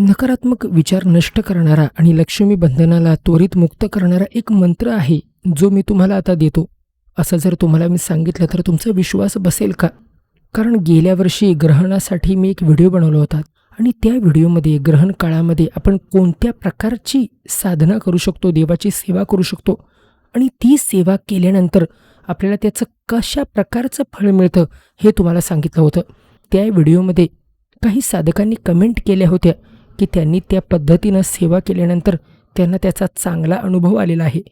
नकारात्मक विचार नष्ट करणारा आणि लक्ष्मी बंधनाला त्वरित मुक्त करणारा एक मंत्र आहे जो मी तुम्हाला आता देतो. असं जर तुम्हाला मी सांगितलं तर तुमचा विश्वास बसेल का? कारण गेल्या वर्षी ग्रहणासाठी मी एक व्हिडिओ बनवला होता आणि त्या व्हिडिओमध्ये ग्रहण काळामध्ये आपण कोणत्या प्रकारची साधना करू शकतो देवाची सेवा करू शकतो आणि ती सेवा केल्यानंतर आपल्याला त्याचं कशा प्रकारचं फळ मिळतं हे तुम्हाला सांगितलं होतं. त्या व्हिडिओमध्ये काही साधकांनी कमेंट केल्या होत्या. की त्यांनी त्या पद्धतीनं सेवा केल्यानंतर त्यांना त्याचा चांगला अनुभव आलेला आहे.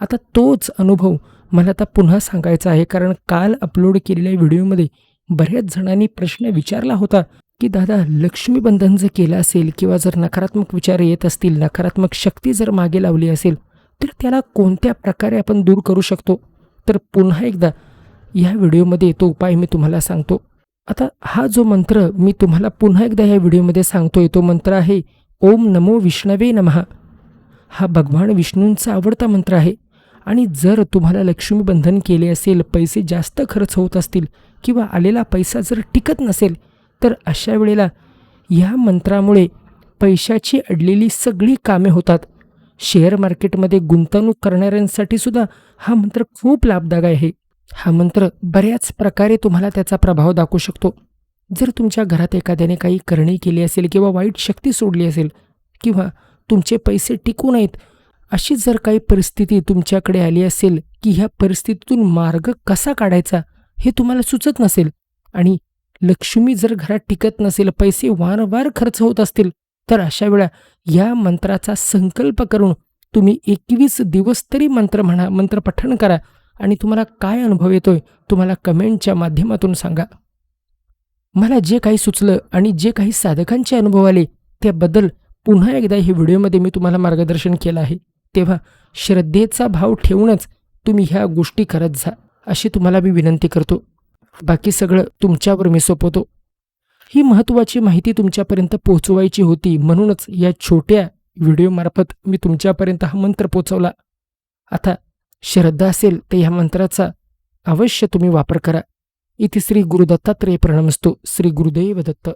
आता तोच अनुभव मला आता पुन्हा सांगायचा आहे कारण काल अपलोड केलेल्या व्हिडिओमध्ये बऱ्याच जणांनी प्रश्न विचारला होता की दादा लक्ष्मीबंधन जर केलं असेल किंवा जर नकारात्मक विचार येत असतील नकारात्मक शक्ती जर मागे लावली असेल तर त्याला कोणत्या प्रकारे आपण दूर करू शकतो? तर पुन्हा एकदा या व्हिडिओमध्ये तो उपाय मी तुम्हाला सांगतो. आता हा जो मंत्र मी तुम्हाला पुन्हा एकदा या व्हिडिओमध्ये सांगतोय तो मंत्र आहे ओम नमो विष्णवे नमः. हा भगवान विष्णूंचा आवडता मंत्र आहे. आणि जर तुम्हाला लक्ष्मीबंधन केले असेल पैसे जास्त खर्च होत असतील किंवा आलेला पैसा जर टिकत नसेल तर अशा वेळेला या मंत्रामुळे पैशाची अडलेली सगळी कामे होतात. शेअर मार्केटमध्ये गुंतवणूक करणाऱ्यांसाठी सुद्धा हा मंत्र खूप लाभदायक आहे. हा मंत्र बऱ्याच प्रकारे तुम्हाला त्याचा प्रभाव दाखवू शकतो. जर तुमच्या घरात एखाद्याने काही करणी केली असेल किंवा वाईट शक्ती सोडली असेल किंवा तुमचे पैसे टिकू नयेत अशी जर काही परिस्थिती तुमच्याकडे आली असेल की ह्या परिस्थितीतून मार्ग कसा काढायचा हे तुम्हाला सुचत नसेल आणि लक्ष्मी जर घरात टिकत नसेल पैसे वारंवार खर्च होत असतील तर अशा वेळा या मंत्राचा संकल्प करून तुम्ही एकवीस दिवस तरी मंत्र म्हणा मंत्र पठण करा. आणि तुम्हाला काय अनुभव येतोय तुम्हाला कमेंटच्या माध्यमातून सांगा. मला जे काही सुचलं आणि जे काही साधकांचे अनुभव आले त्याबद्दल पुन्हा एकदा हे व्हिडिओमध्ये मी तुम्हाला मार्गदर्शन केलं आहे. तेव्हा श्रद्धेचा भाव ठेवूनच तुम्ही ह्या गोष्टी करत जा अशी तुम्हाला मी विनंती करतो. बाकी सगळं तुमच्यावर मी सोपवतो. ही महत्त्वाची माहिती तुमच्यापर्यंत पोहोचवायची होती म्हणूनच या छोट्या व्हिडिओमार्फत मी तुमच्यापर्यंत हा मंत्र पोचवला आता श्रद्धा असेल तर ह्या मंत्राचा अवश्य तुम्ही वापर करा. इथे श्री गुरुदत्तात्रेय प्रणमस्तू. श्री गुरुदैव दत्त.